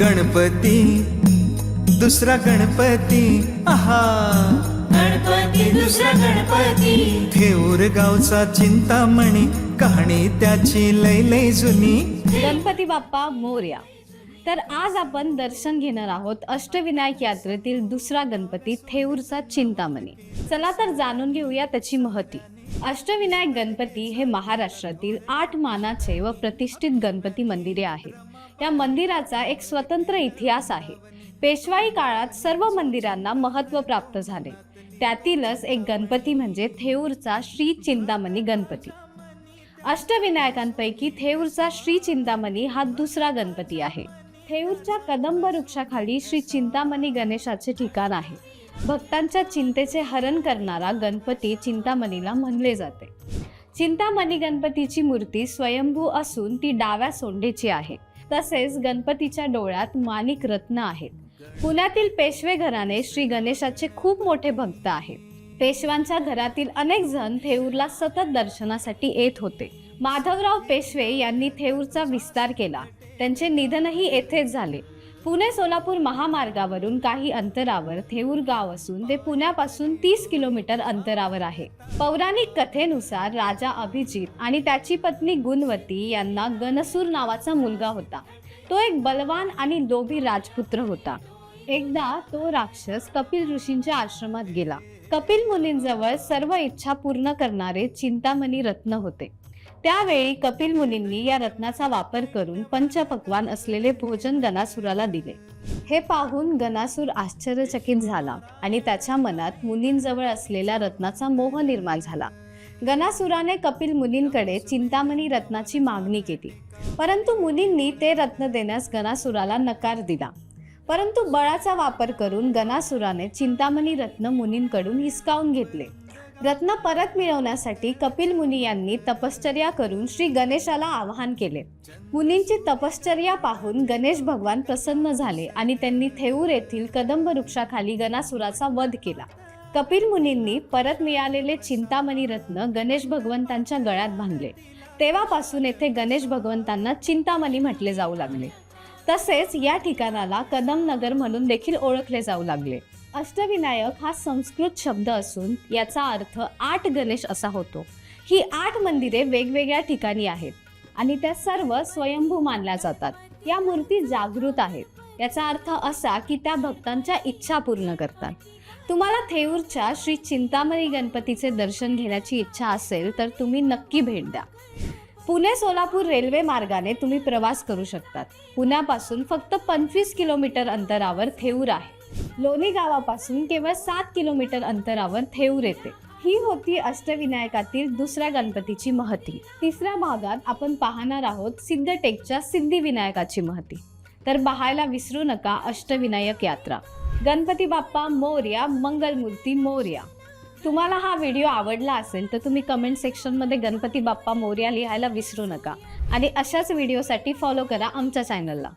गणपती दुसरा गणपती आहा. गणपती दुसरा गणपती. थेऊर गावचा चिंतामणी कहाणी त्याची लय लय जुनी. गणपती बाप्पा मोर्या. तर आज आपण दर्शन घेणार आहोत अष्टविनायक यात्रेतील दुसरा गणपती थेऊरचा चिंतामणी. चला तर जाणून घेऊया त्याची महती. अष्टविनायक गणपती हे महाराष्ट्रातील आठ मानाचे व प्रतिष्ठित गणपती मंदिरे आहेत. या मंदिराचा एक स्वतंत्र इतिहास आहे. पेशवाई काळात सर्व मंदिरांना महत्त्व प्राप्त झाले. त्यातीलच एक गणपती म्हणजे थेऊरचा श्री चिंतामणी गणपती. अष्टविनायकांपैकी थेऊरचा श्री चिंतामणी हा दुसरा गणपती आहे. थेऊरच्या कदंब वृक्षाखाली श्री चिंतामणी गणेशाचे ठिकाण आहे. भक्तांच्या चिंतेचे हरण करणारा गणपती चिंतामणीला म्हणले जाते. चिंतामणी गणपतीची मूर्ती स्वयंभू असून ती डाव्या सोंडेची आहे. तसेच गणपतीच्या डोळ्यात माणिक रत्न आहेत. पुण्यातील पेशवे घराणे श्री गणेशाचे खूप मोठे भक्त आहेत. पेशव्यांच्या घरातील अनेक जण थेऊरला सतत दर्शनासाठी येत होते. माधवराव पेशवे यांनी थेऊरचा विस्तार केला. त्यांचे निधनही येथेच झाले. पुणे सोलापूर महामार्गावरून काही अंतरावर थेऊर गाव असून ते पुण्यापासून तीस किलोमीटर अंतरावर आहे. पौराणिक कथेनुसार राजा अभिजित आणि त्याची पत्नी गुणवती यांना गणसूर नावाचा मुलगा होता. तो एक बलवान आणि लोभी राजपुत्र होता. एकदा तो राक्षस कपिल ऋषींच्या आश्रमात गेला. कपिल मुलींजवळ सर्व इच्छा पूर्ण करणारे चिंतामणी रत्न होते. त्यावेळी कपिल मुनींनी या रत्नाचा वापर करून पंचपक्वान असलेले भोजन गणासुराला दिले. हे पाहून गणासूर आश्चर्यचकित झाला आणि त्याच्या मनात मुनींजवळ असलेल्या रत्नाचा मोह निर्माण झाला. गणासुराने कपिल मुनींकडे चिंतामणी रत्नाची मागणी केली. परंतु मुनींनी ते रत्न देण्यास गणासुराला नकार दिला. परंतु बळाचा वापर करून गणासुराने चिंतामणी रत्न मुनींकडून हिसकावून घेतले. रत्न परत मिळवण्यासाठी कपिल मुनी यांनी तपश्चर्या करून श्री गणेशाला आवाहन केले. मुनींची तपश्चर्या पाहून गणेश भगवान प्रसन्न झाले आणि त्यांनी थेऊर येथील कदंब वृक्षाखाली गणासुराचा वध केला. कपिल मुनींनी परत मिळालेले चिंतामणी रत्न गणेश भगवंतांच्या गळ्यात बांधले तेव्हापासून येथे गणेश भगवंतांना चिंतामणी म्हटले जाऊ लागले. तसेच या ठिकाणाला कदम नगर म्हणून देखील ओळखले जाऊ लागले. अष्टविनायक हा संस्कृत शब्द असून याचा अर्थ आठ गणेश असा होतो. ही आठ मंदिरे वेगवेगळ्या ठिकाणी आहेत आणि त्या सर्व स्वयंभू मानल्या जातात. या मूर्ती जागृत आहेत. याचा अर्थ असा की त्या भक्तांच्या इच्छा पूर्ण करतात. तुम्हाला थेऊरच्या श्री चिंतामणी गणपतीचे दर्शन घेण्याची इच्छा असेल तर तुम्ही नक्की भेट द्या. पुणे सोलापूर रेल्वे मार्गाने तुम्ही प्रवास करू शकतात. पुण्यापासून फक्त पंचवीस किलोमीटर अंतरावर थेऊर आहे. लोणी गावापासून केवळ सात किलोमीटर अंतरावर थेऊर येते. ही होती अष्टविनायकातील दुसऱ्या गणपतीची महती. तिसऱ्या भागात आपण पाहणार आहोत सिद्धटेकच्या सिद्धिविनायकाची महती. तर पाहायला विसरू नका अष्टविनायक यात्रा. गणपती बाप्पा मोर्या मंगलमूर्ती मोर्या. तुम्हाला हा व्हिडिओ आवडला असेल तर तुम्ही कमेंट सेक्शनमध्ये गणपती बाप्पा मोर्या लिहायला विसरू नका. आणि अशाच व्हिडिओसाठी फॉलो करा आमच्या चॅनलला.